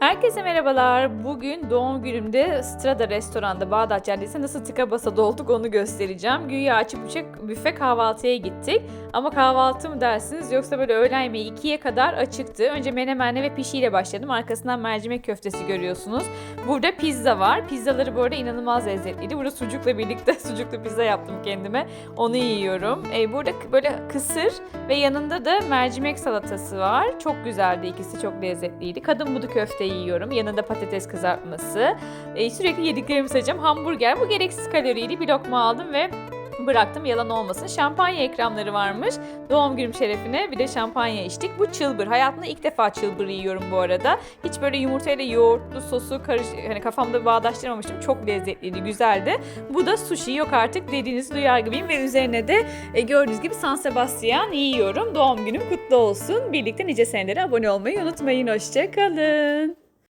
Herkese merhabalar. Bugün doğum günümde Strada restoranda Bağdat Caddesi'nde nasıl tıka basa dolduk onu göstereceğim. Güya açık büfe, büfe kahvaltıya gittik. Ama kahvaltı mı dersiniz yoksa böyle öğlen yemeği 2'ye kadar açıktı. Önce menemenle ve pişiyle başladım. Arkasından mercimek köftesi görüyorsunuz. Burada pizza var. Pizzaları bu arada inanılmaz lezzetliydi. Burada sucukla birlikte sucuklu pizza yaptım kendime. Onu yiyorum. Ee, burada böyle kısır ve yanında da mercimek salatası var. Çok güzeldi ikisi çok lezzetliydi. Kadın budu köfte yiyorum. Yanında patates kızartması. Ee, sürekli yediklerimi sayacağım. Hamburger. Bu gereksiz kaloriydi. Bir lokma aldım ve bıraktım yalan olmasın. Şampanya ikramları varmış. Doğum günüm şerefine bir de şampanya içtik. Bu çılbır. Hayatımda ilk defa çılbır yiyorum bu arada. Hiç böyle yumurtayla yoğurtlu sosu karış hani kafamda bağdaştırmamıştım. Çok lezzetliydi, güzeldi. Bu da sushi yok artık dediğinizi duyar gibiyim ve üzerine de e, gördüğünüz gibi San Sebastian yiyorum. Doğum günüm kutlu olsun. Birlikte nice senelere abone olmayı unutmayın. Hoşçakalın.